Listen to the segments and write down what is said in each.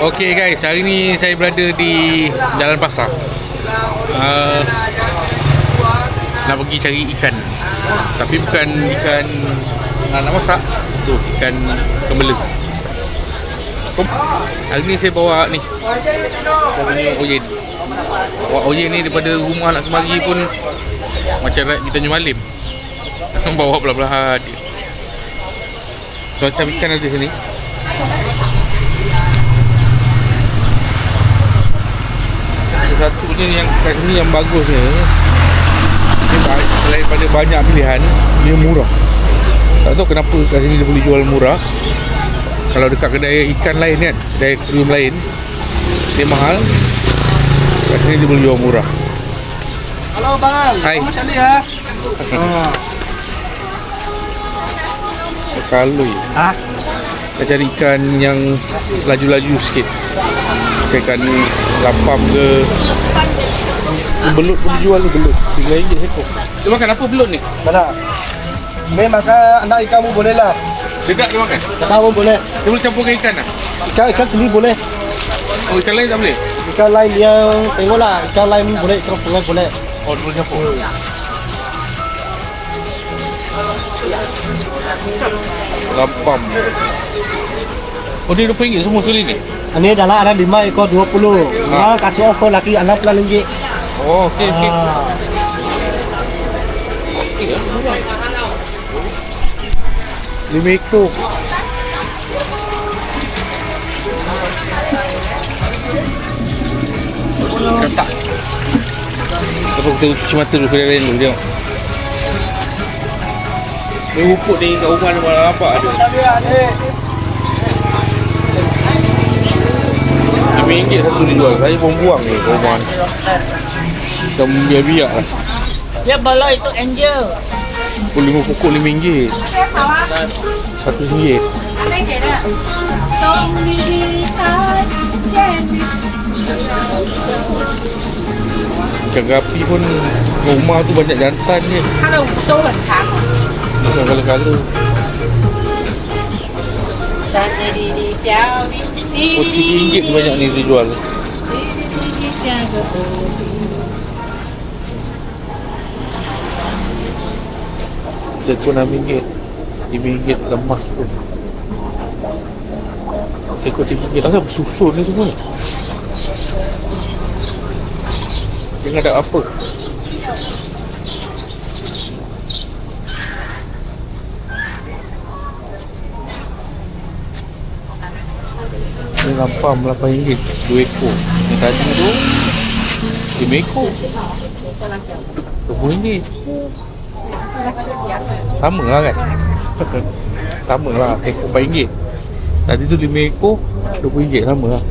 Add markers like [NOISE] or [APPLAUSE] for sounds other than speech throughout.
Okay guys, hari ni saya berada di Jalan Pasar. Uh, nak pergi cari ikan. Tapi bukan ikan nak, nak masak. Tu ikan kembala. Kom- Hari ni saya bawa ni. Saya punya oyen. Bawa oyen ni daripada rumah nak kemari pun macam nak kita Tanjung Malim. [LAUGHS] bawa belah-belah. Macam ikan ada sini. Satu ni yang kat sini yang bagus ni dia selain pada banyak pilihan dia murah. Tak tahu kenapa kat sini dia boleh jual murah. Kalau dekat kedai ikan lain kan kedai krium lain dia mahal. Kat sini dia boleh jual murah. Halo Bang, Hai. kamu cari ya? Oh. kalau Ah, kita cari ikan yang laju-laju sikit. Macam ikan lapam ke belut pun dijual tu belut RM3 sekor dia makan apa belut ni? mana? Ni makan anak ikan pun boleh lah. dekat dia makan? Ikan pun boleh. dia boleh campurkan ikan lah? Ikan ikan keli boleh. oh ikan lain tak boleh? Ikan lain yang tengoklah, ikan lain boleh, ikan sungai boleh. Oh, dia boleh campur. Lapam. Oh, dia RM20 semua sekali ni? Ini dalam ada 5 ekor 20. Ah. Ah, kasih offer lagi RM60. Oh, okey, okey. Ah. Lima ekor. Katak. Apa kita cuci mata dulu kedai lain dulu tengok. Ni rumput ni kat rumah ni malah nampak ada. RM5 satu dijual. Saya pun buang ni ke rumah. Macam biar-biar lah. Dia balai tu angel. Pukul lima pokok lima ringgit. Satu ringgit. singgit. Kegapi pun rumah tu banyak jantan je. Kalau so macam. Macam kala-kala. Oh, RM3 banyak ni tu jual. Sekun RM6. RM5 lemas tu. Sekun tiga ringgit Asal susu ni semua ni? Dengan apa. Lampam RM8. Dua ekor. Yang tadi tu lima ekor. RM20. Sama lah kan [LAUGHS] Sama lah Ekor RM4 Tadi tu 5 ekor RM20 sama lah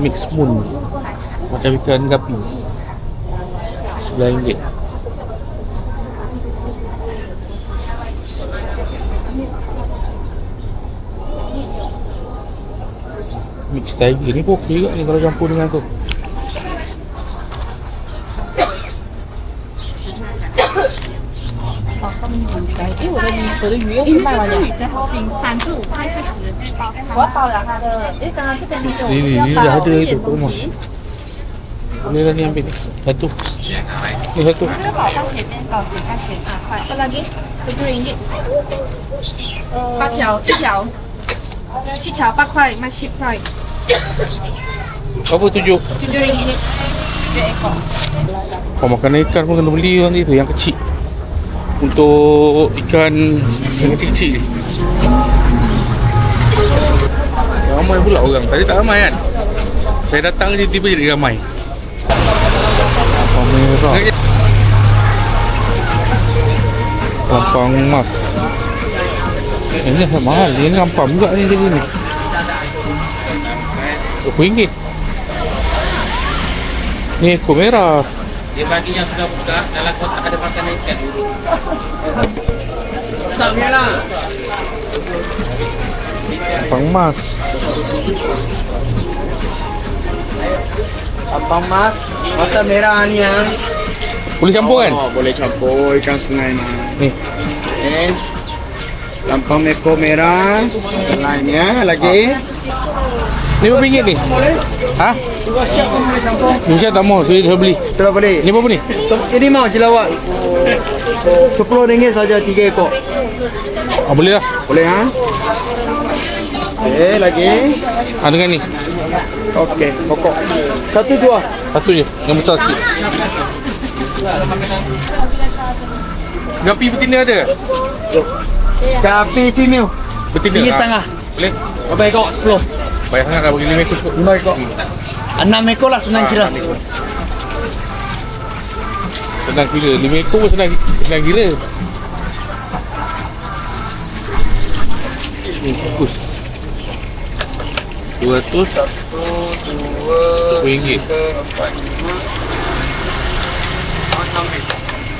Mix moon Macam ikan gapi 来一点，mixtape，这尼泊尔鱼，尼个杂交鱼，尼个土。哎，我的鱼，我的鱼又卖完鸟。三至五块一斤，我要包了它的。哎，刚刚这边你是不是刚把四斤也洗？你来，你来，来都。lah ni ambil Satu Ni satu 这个保放前面保险在前八块。这 lagi tujuh ringgit。八条，七条，七条八块卖七块， Apa tujuh? tujuh ringgit。tujuh ekor。 Kau makan ikan pun kena beli nanti tu yang kecil Untuk ikan yang kecil-kecil ni Ramai pula orang Tadi tak ramai kan Saya datang je tiba-tiba jadi ramai Lampang merah Lampang emas. Ini dah mahal. Ini lampang juga ni dia ni RM20 Ni ekor merah. Dia bagi yang sudah buka dalam kotak ada makanan ikan dulu. Sampai lah. Lampang emas. Abang Mas, mata merah ni yang Boleh campur kan? Oh, boleh campur ikan sungai mah. Ni. Okay. Lampang meko merah. Lainnya lagi. Ni berapa ringgit ni? Ha? Sudah siap pun boleh campur. Malaysia tak mau, saya dah beli. Sudah boleh. Ni berapa ni? Ini mau silawat. Sepuluh ringgit saja tiga ekor. Ah, boleh lah. Boleh ha? Okay, lagi. Ah, dengan ni. Okey, pokok. Satu dua. Satu je. Yang besar sikit. Gapi betina ada? Kapi female. Betina. Sini Ah, setengah. Boleh? Berapa ekor? Sepuluh. Banyak sangat dah bagi lima ekor. Lima ekor. Enam ekor lah senang kira. Ah, ekor. Senang kira. Lima ekor pun senang, senang kira. Ni kukus. Dua ratus. Dua ringgit.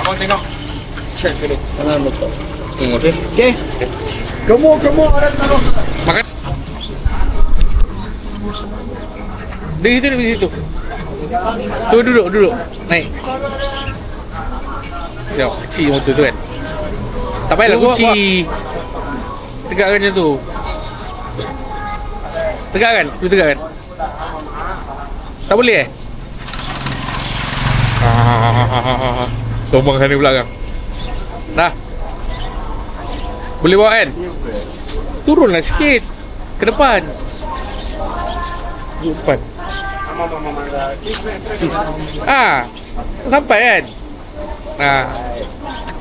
Abang tengok. Check dulu. Jangan lupa. Tengok dia. Okey. Gemuk gemuk ada tengok. Makan. Di situ, di situ. Tu duduk, duduk. Naik. Tengok, kecil motor tu kan. Tak payahlah kunci. Tegakkan macam tu. Tegakkan, tu tegakkan. Tak boleh eh? [LAUGHS] Tombang sana belakang. Dah. Boleh bawa kan? Turunlah sikit Ke depan Ke depan Ah, Sampai kan Ah.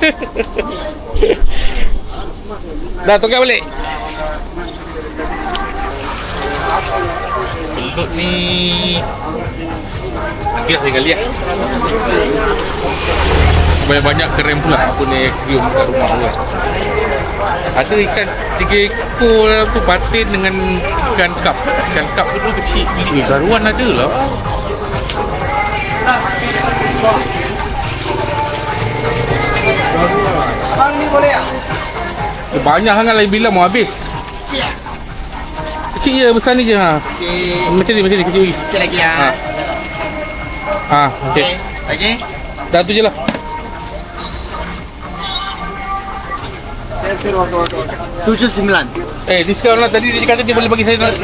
[LAUGHS] Dah tukar balik Belut ni Lah saya lihat Banyak-banyak keren pula Apa ni aquarium kat rumah tu kan ada ikan tiga ekor dalam tu batin dengan ikan kap ikan kap tu dulu kecil. Eh garuan ada lah. Bang ni boleh eh, banyak sangat lain bila mau habis. Kecil je besar ni je ha. Cik. macam ni macam ni kecil lagi. Cik lagi ha. Ah. okey Lagi? dah tu je lah Tujuh sembilan. eh diskaun lah tadi dia kata dia boleh bagi saya 16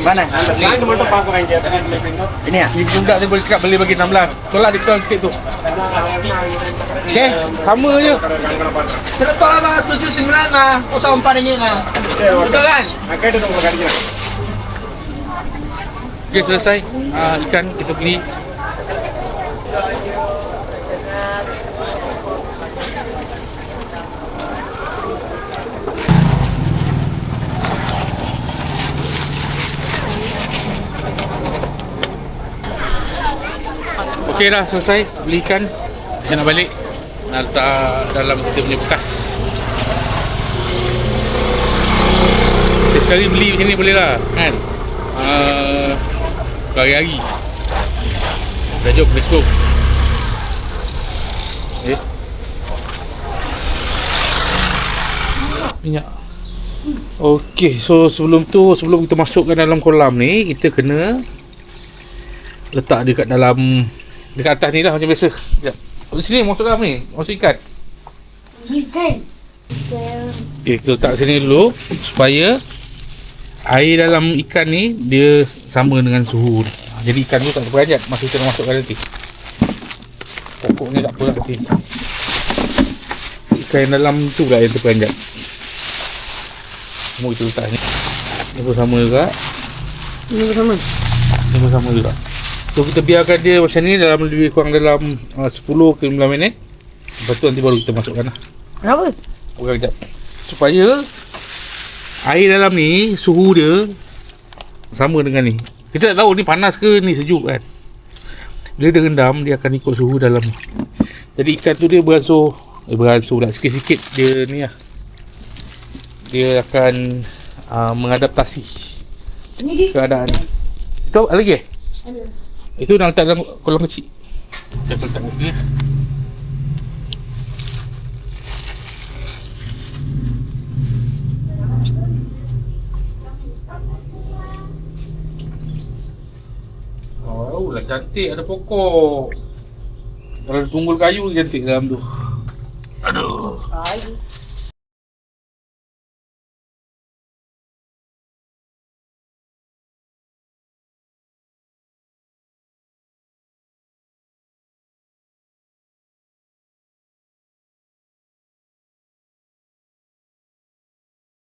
Mana? Ini ah. ni budak dia boleh cakap boleh bagi 16 tolak diskaun sikit tu Okey. sama je Sudah tolak bang. Tujuh sembilan lah. Utang empat ringgit lah. Betul kan? okey selesai ha, ikan kita beli Okey dah selesai. Beli ikan Kita nak balik. Nak letak dalam kita punya bekas. Saya sekali beli macam ni boleh lah Kan? Uh, Hari-hari Dah jom let's go. Eh? Minyak. Okey, so sebelum tu sebelum kita masukkan dalam kolam ni, kita kena letak dia kat dalam dekat atas ni lah macam biasa. Sekejap. Di sini masuk dalam ni, masuk ikan. Ikan. Okey, kita letak sini dulu supaya air dalam ikan ni dia sama dengan suhu ni. Ha, Jadi ikan tu tak terperanjat masa kita masukkan nanti. Pokoknya tak apa lah nanti. Ikan yang dalam tu pula yang terperanjat. Semua kita letak ni. Ni pun sama juga. Ini bersama. Ni pun sama juga. So kita biarkan dia macam ni dalam lebih kurang dalam uh, 10 ke 15 minit. Lepas tu nanti baru kita masukkan lah. Kenapa? Pegang sekejap Supaya Air dalam ni Suhu dia Sama dengan ni Kita tak tahu ni panas ke ni sejuk kan Bila dia rendam Dia akan ikut suhu dalam ni Jadi ikan tu dia beransur Eh beransur pula Sikit-sikit dia ni lah Dia akan uh, Mengadaptasi. Keadaan ni ada lagi eh? Itu nak letak dalam kolam kecil Kita letak kat sini Oh, lah cantik ada pokok. Kalau ada tunggul kayu cantik dalam tu. Aduh. Ay,